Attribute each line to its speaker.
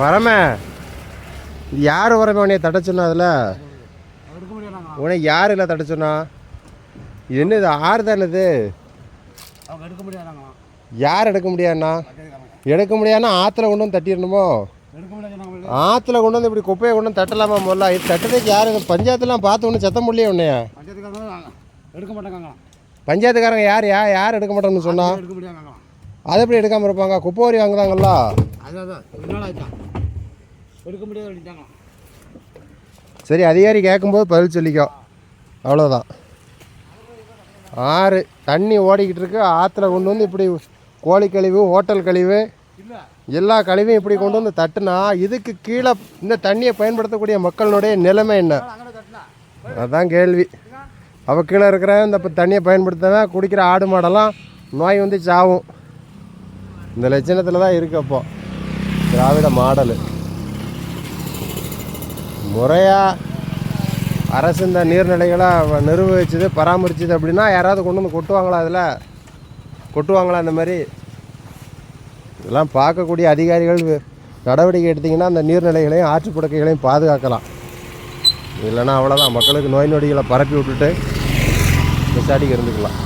Speaker 1: பரம. இது யார் வரமே உன்னைய தட்ட சொன்னா அதில்? உனக்கு யார் இல்லை தட்ட சொன்னா? இது என்ன இது. ஆறு தானே இது யார் எடுக்க முடியாதுண்ணா எடுக்க முடியாதுன்னா ஆற்றுல கொண்டு வந்து தட்டிடணுமோ? ஆற்றுல கொண்டு வந்து இப்படி குப்பையை கொண்டு வந்து தட்டலாமா முதல்ல? இது தட்டுறதுக்கு யார்? பஞ்சாயத்துலாம் பார்த்து ஒன்றும் சத்தம் முடியல உன்னைய.
Speaker 2: பஞ்சாயத்துக்காரங்க எடுக்க மாட்டாங்களாம்
Speaker 1: பஞ்சாயத்துக்காரங்க யார்? யா யார் எடுக்க மாட்டோம்னு சொன்னா?
Speaker 2: எடுக்க முடியாதாங்களாம்
Speaker 1: அதை எப்படி எடுக்காமல் இருப்பாங்க? குப்பை வரி வாங்குறாங்கல்ல
Speaker 2: அதான் நாள் எடுக்க முடியாது
Speaker 1: சரி அதிகாரி கேட்கும்போது பதில் சொல்லிக்கோ. அவ்வளோதான் ஆறு தண்ணி ஓடிக்கிட்டு இருக்கு. ஆற்றுல கொண்டு வந்து இப்படி கோழி கழிவு ஹோட்டல் கழிவு எல்லா கழிவையும் இப்படி கொண்டு வந்து தட்டுனா இதுக்கு கீழே இந்த தண்ணியை பயன்படுத்தக்கூடிய மக்களினுடைய நிலைமை என்ன? அதான் கேள்வி. அவள் கீழே இருக்கிற இந்த தண்ணியை பயன்படுத்தவன் குடிக்கிற ஆடு மாடெல்லாம் நோய் வந்து சாவும். இந்த லட்சணத்தில் தான் இருக்கு அப்போ. திராவிட மாடலு. முறையாக அரசு இந்த நீர்நிலைகளை நிர்வகிச்சது பராமரிச்சது அப்படின்னா யாராவது கொண்டு வந்து கொட்டுவாங்களா அதில்? கொட்டுவாங்களா இந்த மாதிரி? இதெல்லாம் பார்க்கக்கூடிய அதிகாரிகள் நடவடிக்கை எடுத்திங்கன்னா அந்த நீர்நிலைகளையும் ஆற்றுப்படுக்கைகளையும் பாதுகாக்கலாம். இல்லைன்னா அவ்வளோதான் மக்களுக்கு நோய் நொடிகளை பரப்பி விட்டுட்டு விசாரிக்க இருந்துக்கலாம்.